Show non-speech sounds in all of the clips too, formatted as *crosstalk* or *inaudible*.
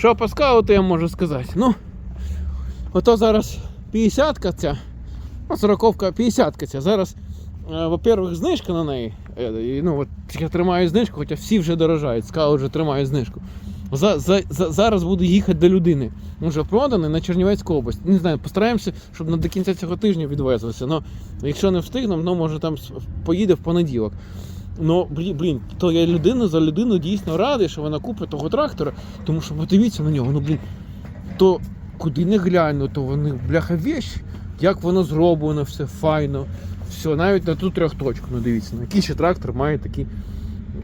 Що по скауту я можу сказати? Ну, ото зараз 50-ка ця, ну 40-ка 50-ка ця. Зараз, е, во-первых, знижка на неї. Е, ну, от я тримаю знижку, хоча всі вже дорожають, скаут вже тримає знижку. За, за, за, зараз буду їхати до людини. Він вже проданий на Чернівецьку область. Не знаю, постараємося, щоб до кінця цього тижня відвезлося. Якщо не встигнемо, ну може там поїде в понеділок. Ну, блін, блін, то я людину за людину дійсно радий, що вона купить того трактора, тому що подивіться на нього, ну блін, то куди не гляну, то вони бляха вещь, як воно зроблено, все файно. Все, навіть на ту трьохточку, ну дивіться, на який ще трактор має такі,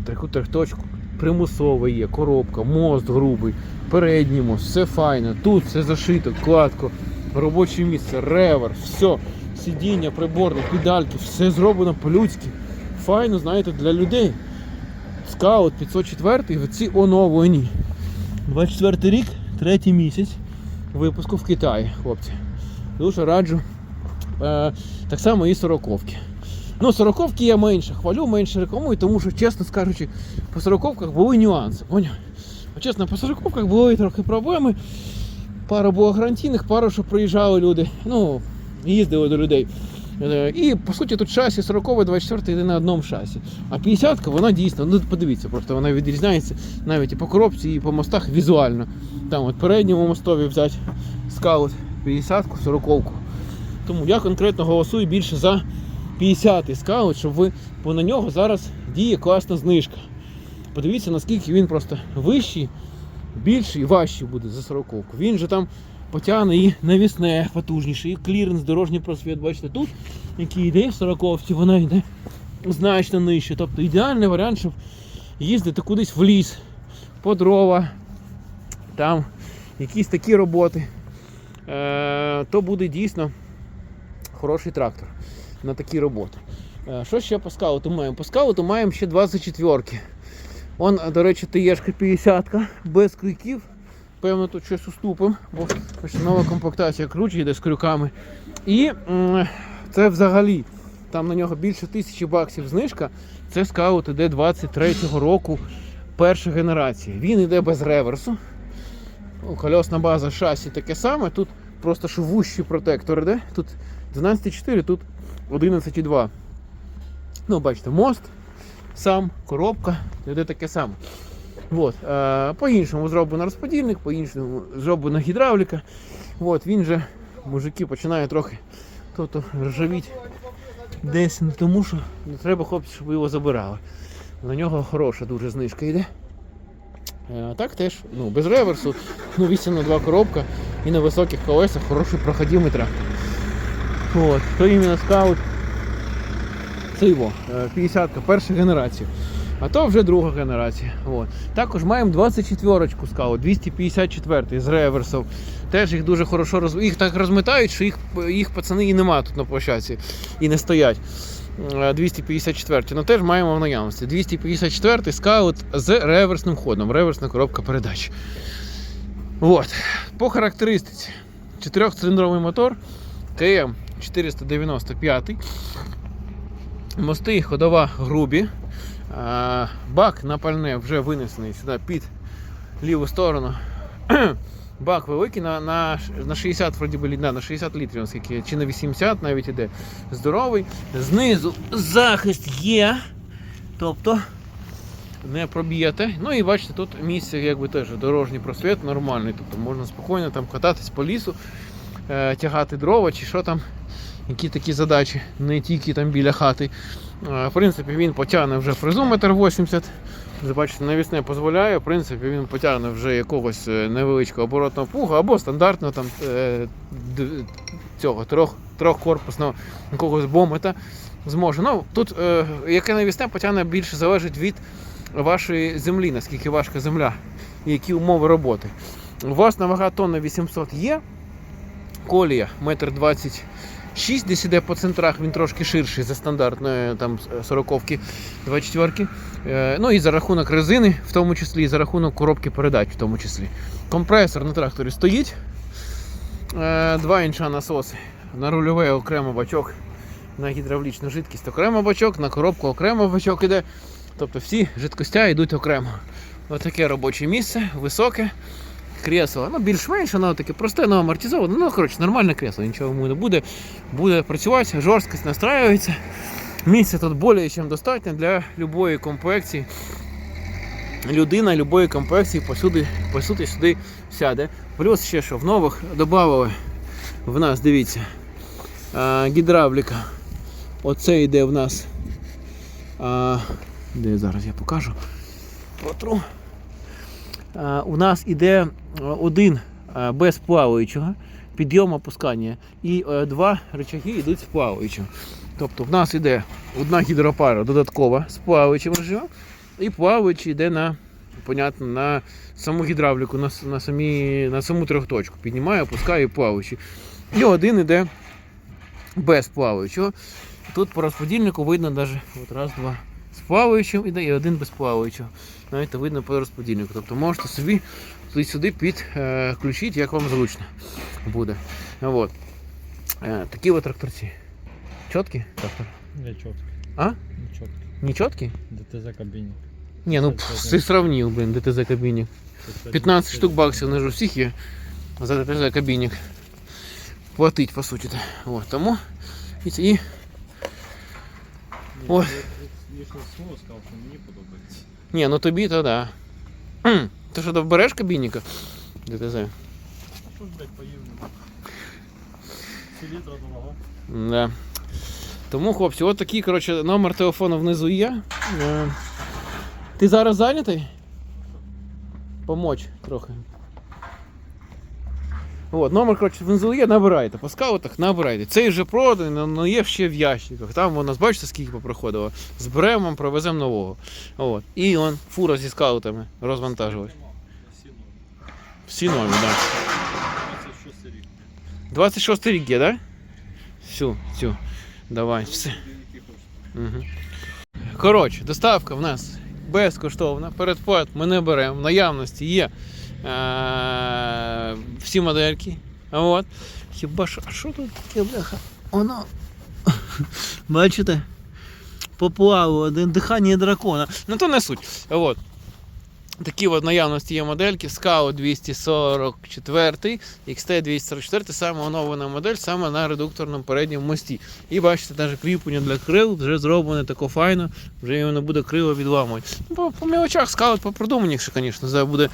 таку трьохточку. Примусова є, коробка, мост грубий, передній мост, все файно. Тут все зашито, кладко, робоче місце, реверс, все, сидіння, приборник, педальки, все зроблено по-людськи. Файно, знаєте, для людей. Скаут 504 в ці оновлені. 24 рік, третій місяць випуску в Китаї, хлопці. Дуже раджу. Е, так само і сороковки. Ну, сороковки я менше хвалю, менше рекламую, тому що, чесно скажучи, по сороковках були нюанси. Поняв? Чесно, по сороковках були трохи проблеми. Пара було гарантійних, пара, що приїжджали люди. Ну, їздили до людей. Е, І по суті тут шасі 40 24 йде на одному шасі. А 50 вона дійсно, ну подивіться, просто вона відрізняється навіть і по коробці, і по мостах візуально. Там от передньому мостові взяти скаут 50-ку, 40-ку. Тому я конкретно голосую більше за 50-й скаут, щоб ви, бо на нього зараз діє класна знижка. Подивіться, наскільки він просто вищий, більший і важчий буде за 40-ку. Він же там потягне і навісне потужніше, і кліренс, дорожній просвіт. Бачите, тут, який йде в 40-ці, вона йде значно нижче. Тобто ідеальний варіант, щоб їздити кудись в ліс, по дрова, там якісь такі роботи. Е, то буде дійсно хороший трактор на такі роботи. Е, Що ще по скауту маємо? По скауту маємо ще 24-ки. Он, до речі, ТЕшка 50 без крюків. Певно, тут щось уступимо, бо нова комплектація круче йде з крюками. І це взагалі, там на нього більше тисячі баксів знижка. Це скаут іде 23-го року перша генерація. Він йде без реверсу. Кольосна база шасі таке саме. Тут просто що вущий протектор іде. Тут 12,4, тут 11,2. Ну, бачите, мост, сам, коробка, йде таке саме. От, е, по-іншому зроблено розподільник, по-іншому зроблена гідравліка. От, він же, мужики, починає трохи то-то ржавіть десь, ну, тому що не треба хлопці, щоб його забирали. На нього хороша дуже знижка йде. Е, так теж, ну, без реверсу, ну, 8 на 2 коробка і на високих колесах хороший проходимий трактор. От, то іменно скаут. Це його, 50-ка, перша генерація. А то вже друга генерація. От. Також маємо 24-ку скаут, 254 з реверсом. Теж їх дуже хорошо роз... Їх так розмитають, що їх, їх пацани і нема тут на площадці і не стоять. Е, 254 ну теж маємо в наявності. 254 скаут з реверсним ходом, реверсна коробка передач. От. По характеристиці. Чотирьохциліндровий мотор КМ 495. Мости ходова грубі. Бак на пальне вже винесений сюди під ліву сторону. *clears throat* Бак великий на, на, на 60 вроді би, на 60 літрів, наскільки, чи на 80 навіть іде. Здоровий. Знизу захист є. Тобто не проб'єте. Ну і бачите, тут місце якби теж дорожній просвіт нормальний. Тобто можна спокійно там кататись по лісу, е, тягати дрова чи що там, які такі задачі, не тільки там біля хати. В принципі, він потягне вже фрезу 1,80 м. Бачите, навісне дозволяє. В принципі, він потягне вже якогось е, невеличкого оборотного пуга або стандартного там е, цього трьох, трьохкорпусного якогось бомета зможе. Ну, тут е, яке навісне потягне більше залежить від вашої землі, наскільки важка земля і які умови роботи. У вас на вага тонна 800 є, колія 1,26 м, десь іде по центрах, він трошки ширший за стандартної там 40-ки 24-ки. Е, Ну і за рахунок резини, в тому числі, і за рахунок коробки передач, в тому числі. Компресор на тракторі стоїть. Е, Два інша насоси. На рульове окремо бачок, на гідравлічну жидкість окремо бачок, на коробку окремо бачок іде. Тобто всі жидкостя йдуть окремо. Ось таке робоче місце, високе, кресло. Ну, більш-менш воно таке просте, але амортизоване. Ну, коротше, нормальне кресло, нічого йому не буде. Буде працювати, жорсткість настраюється. Місця тут більше, ніж достатньо для будь-якої комплекції. Людина любої комплекції посюди, по суті сюди сяде. Плюс ще що в нових додали в нас, дивіться, гідравліка. Оце йде в нас. А, де зараз я покажу. Потру. У нас іде один без плаваючого, підйом опускання, і е, два рычаги йдуть з плаваючим. Тобто в нас іде одна гідропара додаткова з плаваючим режимом, і плаваючий йде на, понятно, на саму гідравліку, на, на, самі, на саму трьохточку. Піднімає, опускає плаваючий. І один іде без плаваючого. Тут по розподільнику видно навіть от раз, два з плаваючим іде і один без плаваючого. Навіть видно по розподільнику. Тобто можете собі сюди підключити, як вам зручно буде. От. Е, Такі от тракторці. Чіткі трактор? Не четко. А? Не четко. Не чіткі? ДТЗ кабине. Ні, ну ти сравнив, блін, ДТЗ кабінник. 15 штук баксів не ж у всіх є за ДТЗ кабінник. Платить, по суті. От, тому і, і Ой. Слово сказав, що мені подобається. Ні, ну тобі то да. Ти що там береш кабінника? ДТЗ? Що ж, блядь, поїв Селітра дорого. Да. Тому, хлопці, от такий, коротше, номер телефону внизу є. Е, Ти зараз зайнятий? Помочь трохи. От, номер, коротше, внизу є, набирайте. По скаутах набирайте. Цей вже проданий, але є ще в ящиках. Там у нас, бачите, скільки попроходило. Зберемо вам, провеземо нового. От. І он фура зі скаутами розвантажувати. Всі нові, так. Да. 26 рік. 26 рік є, так? Да? Всю, всю. Давай, все. Угу. Коротше, доставка в нас безкоштовна. Передплат ми не беремо. В наявності є е- всі модельки. От. Хіба що, а що тут таке, бляха? Воно. *laughs* Бачите? Поплаву один дихання дракона. Ну то не суть. От. Такі от наявності є модельки. Scout 244, XT 244, саме оновлена модель, саме на редукторному передньому мості. І бачите, навіть кріплення для крил вже зроблене тако файно, вже його не буде крило відламувати. Ну, по, по мілочах скаут попродуманіше, звісно, зараз буде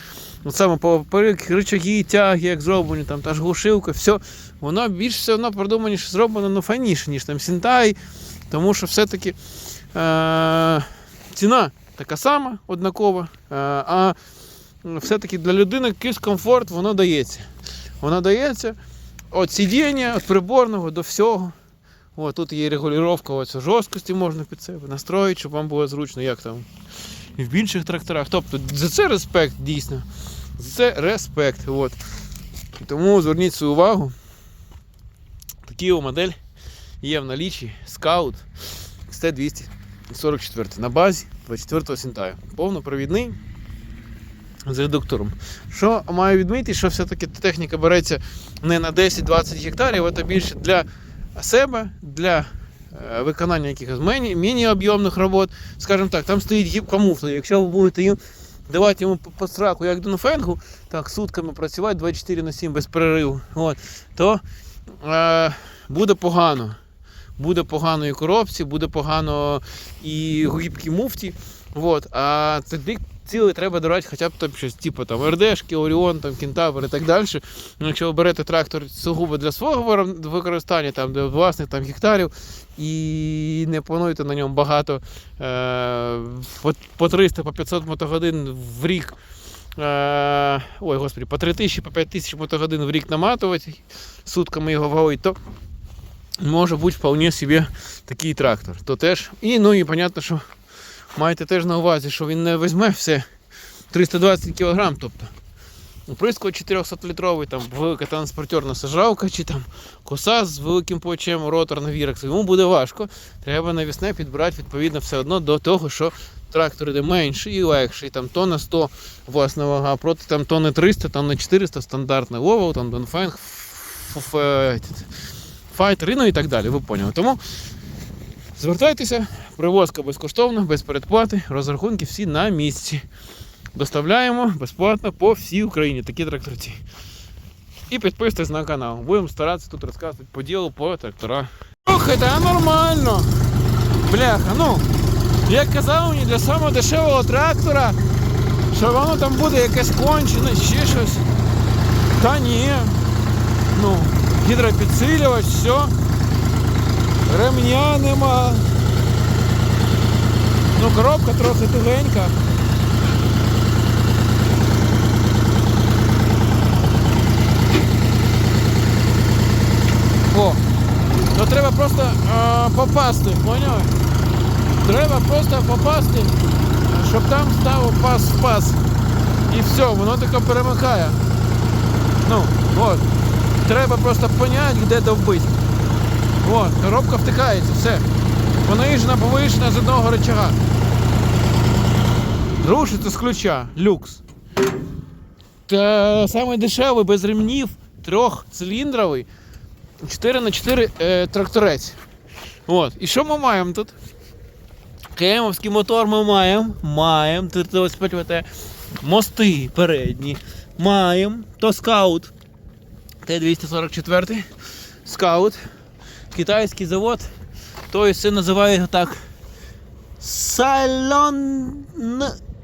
саме по рычаги, тяги, як зроблені, там та ж глушилка, все. Воно більш все одно продуманіше зроблено, ну файніше, ніж там Сінтай, тому що все-таки е- ціна така сама, однакова, е- а все-таки для людини якийсь комфорт воно дається. Воно дається від сидіння, від приборного до всього. О, тут є регулювання жорсткості можна під себе настроїти, щоб вам було зручно, як там і в інших тракторах. Тобто за це респект дійсно. За це респект. От. Тому зверніть свою увагу. Такі модель є в налічі Scout XT244 на базі 24 Сінтаю. Повнопровідний з редуктором. Що маю відмітити, що все-таки техніка береться не на 10-20 гектарів, це більше для себе, для е, виконання якихось міні-об'ємних робот. Скажімо так, там стоїть гібка муфта. Якщо ви будете їм давати йому по- страху, як Донфенгу, так, сутками працювати 24 на 7 без перериву, от, то е, буде погано. Буде погано і коробці, буде погано і гібкі муфті. От, а тоді цілий треба дорати хоча б там щось, типу там РДшки, Оріон, там, Кентавр і так далі. Ну, якщо ви берете трактор сугубо для свого використання, там, для власних там, гектарів, і не плануєте на ньому багато е, по, по 300, по 500 мотогодин в рік. Е, ой, господи, по 3 тисячі, по 5 тисяч мотогодин в рік наматувати, сутками його валить, то може бути вполне собі такий трактор. То теж. І ну і понятно, що Майте теж на увазі, що він не візьме все 320 кг, тобто. Оприскувач 400-літровий, там велика транспортерна сажалка чи там коса з великим плечем, ротор на віракс. Йому буде важко. Треба навісне підбирати відповідно все одно до того, що трактор іде менший і легший. Там тонна 100 власна вага, проти там тонни 300, там на 400 стандартний ловол, там Донфайн, файтер, ну і так далі. Ви поняли. Тому Звертайтеся, привозка безкоштовна, без передплати, розрахунки всі на місці. доставляємо безплатно по всій Україні такі тракторці. І підписуйтесь на канал. Будемо старатися тут розказувати по ділу по трактора. Слухайте, а нормально. Бляха, ну. Як казав мені для самого дешевого трактора, що воно там буде якесь кончене, ще щось. Та ні. Ну, гідропідсилювач, все. Ремня нема. Ну, коробка трохи тугенька. О, то треба просто е, попасти, поняли? Треба просто попасти, щоб там став пас в пас. І все, воно таке перемикає. Ну, от. Треба просто поняти, де довбити. От, коробка втикається, все. Понижена, повишена з одного рычага. Рушиться з ключа. Люкс. Та саме дешевий, без ремнів, трьохциліндровий. 4 на 4 е, тракторець. От. І що ми маємо тут? Кемовський мотор ми маємо. Маємо. 325 Мости передні. Маємо. То скаут. Т-244. Скаут. Китайський завод. Той все називає його так. Сайлон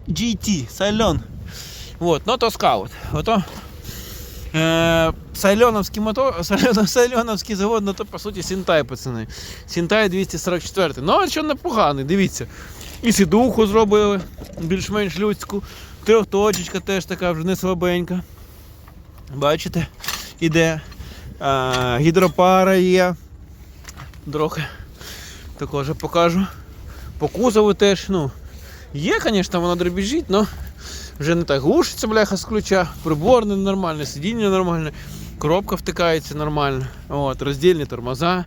GT. Сайлон. Вот, ну то скаут. Ото Е, Сайльоновський мотор, *laughs* Сайльон- Сайльоновський завод, ну то по суті Сінтай, пацани. Сінтай 244. Ну, а що непоганий, дивіться. І сідуху зробили, більш-менш людську. Трьохточечка теж така вже не слабенька. Бачите, іде. А, гідропара є. Трохи також покажу. По кузову теж, ну. Є, звісно, воно дребіжить, але вже не так глушиться, бляха з ключа, приборне нормальне, сидіння нормальне, коробка втикається нормально. От, роздільні тормоза,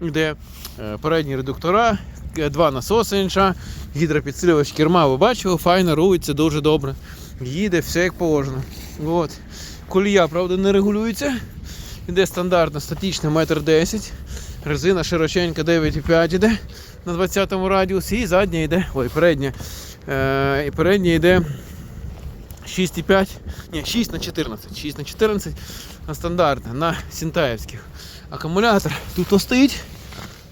де е, передні редуктора, е, два насоси інша, гідропідсилювач керма, ви бачили, файно рулиться дуже добре. Їде все як положено. От. Колія, правда, не регулюється. Іде стандартна, статична, метр 10. Резина широченька 9,5 іде на 20-му радіусі, і задня йде, ой, передня. Е, і передня йде 6,5, ні, 6 на 14, 6 на 14 на стандартна, на сінтаївських. Акумулятор тут стоїть.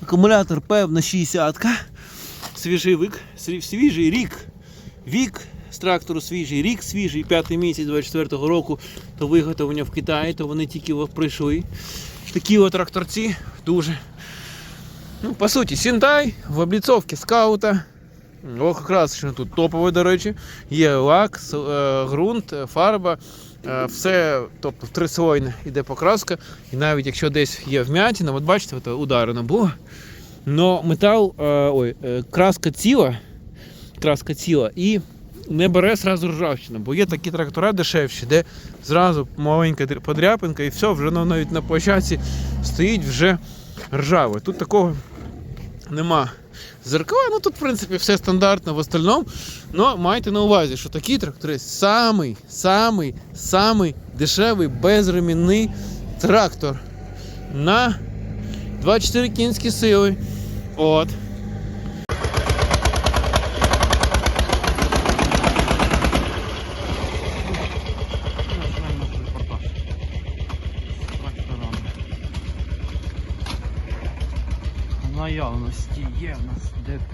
Акумулятор певна 60-ка. Свіжий вік, свіжий рік. Вік трактору свіжий, рік свіжий, п'ятий місяць 24-го року, то виготовлення в Китаї, то вони тільки прийшли. Такі от тракторці дуже. Ну, по суті, Сінтай в обліцовці скаута. О, якраз тут топове, до речі. Є лак, е, ґрунт, е, фарба, е, все, тобто трислойне іде покраска. І навіть якщо десь є вмятина, от бачите, от ударено було. Но метал, ой, краска ціла, краска ціла і не бере зразу ржавчина, бо є такі трактора дешевші, де зразу маленька подряпинка і все, вже навіть на площадці стоїть вже ржаве. Тут такого нема. Зеркала, ну тут, в принципі, все стандартно в остальному. Но майте на увазі, що такі трактори самий, самий, самий дешевий безремінний трактор на 24 кінські сили. От.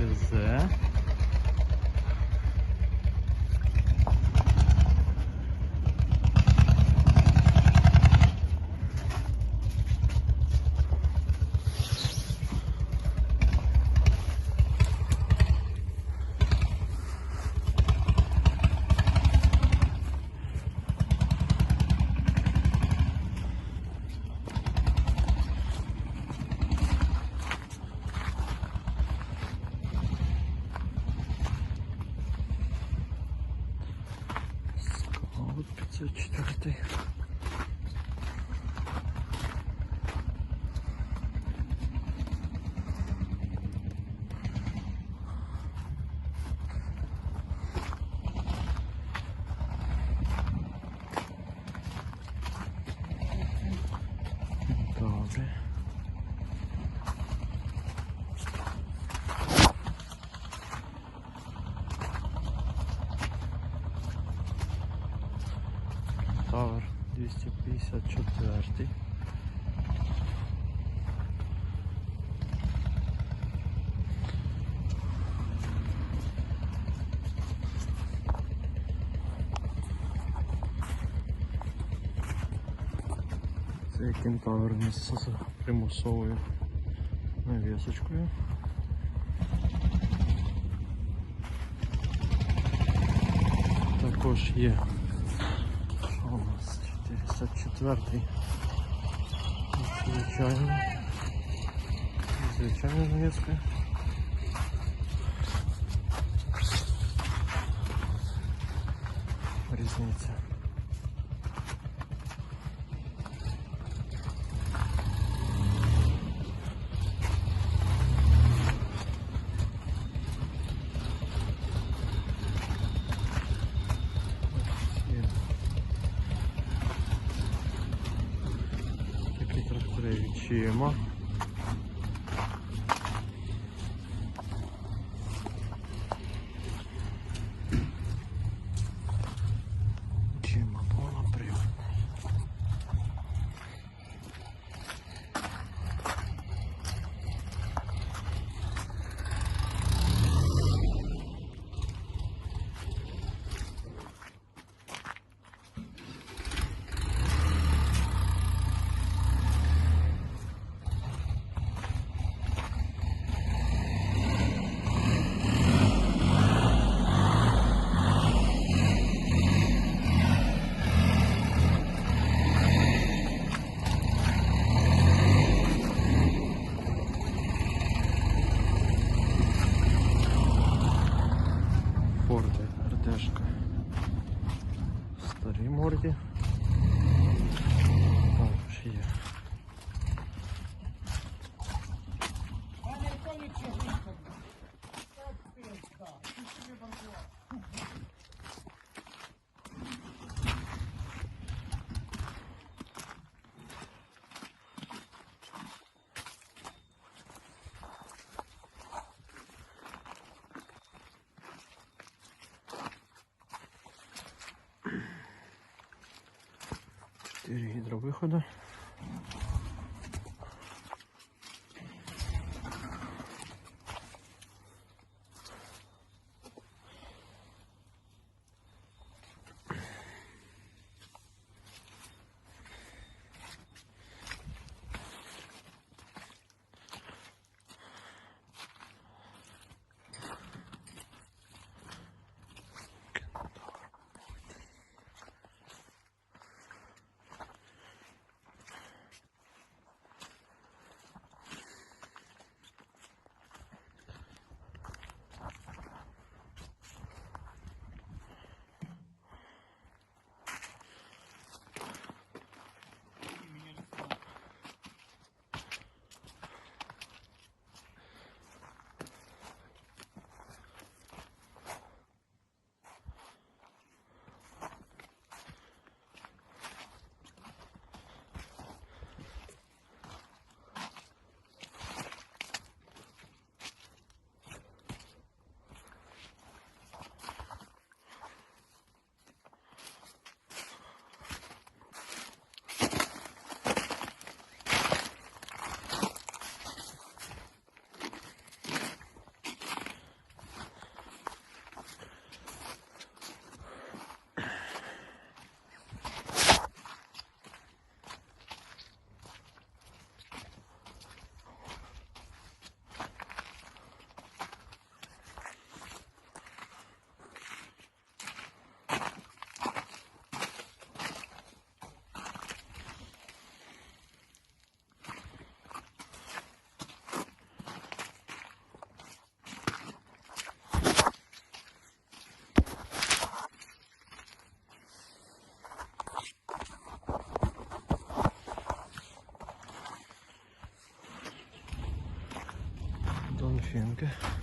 Нас 254. Це кентавр місце з примусовою навісочкою. Також є. 54-й. Звичайно. Звичайно зв'язка. Різниця. Трактори 4 гідровиходи. Okay.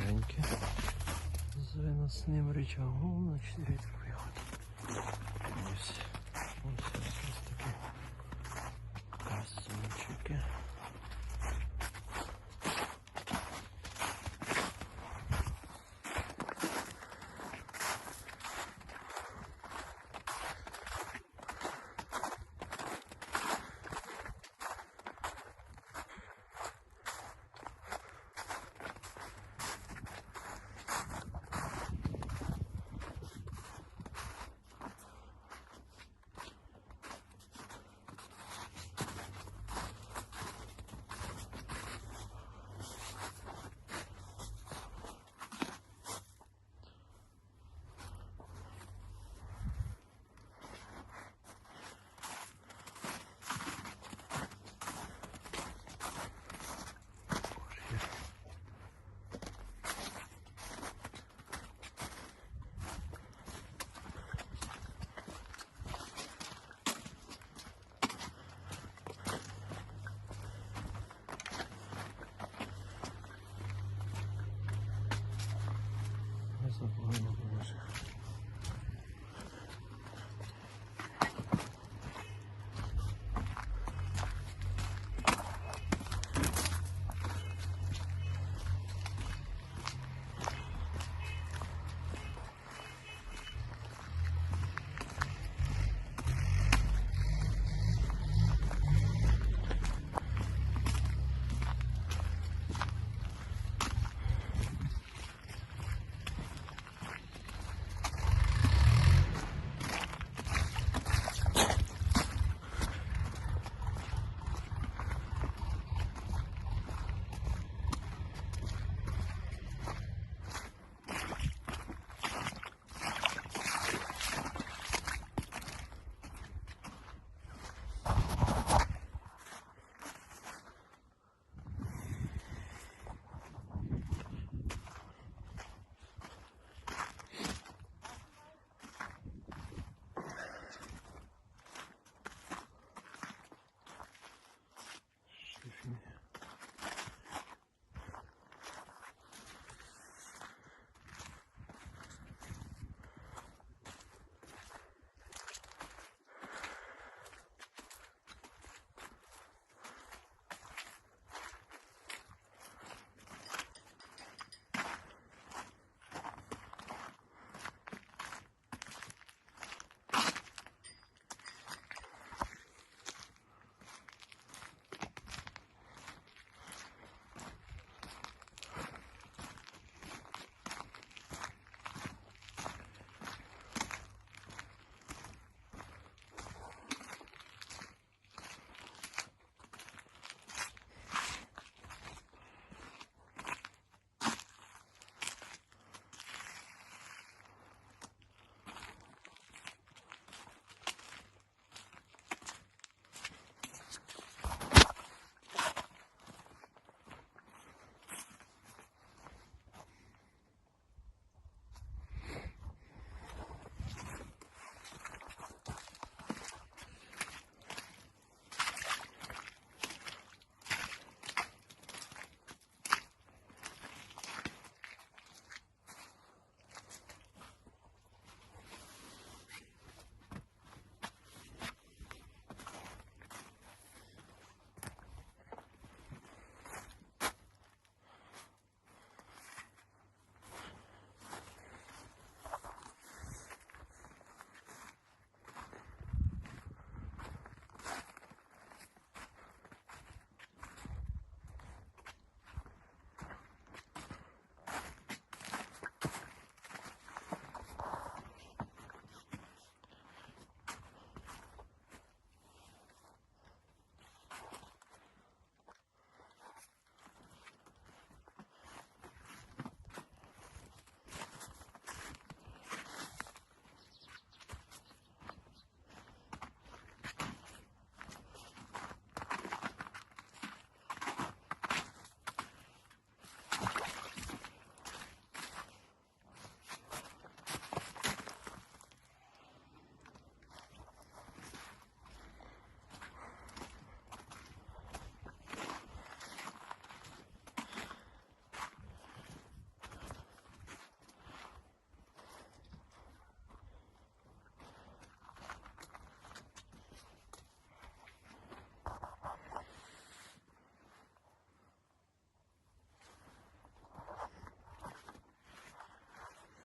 Нас. З виносним рычагом на 4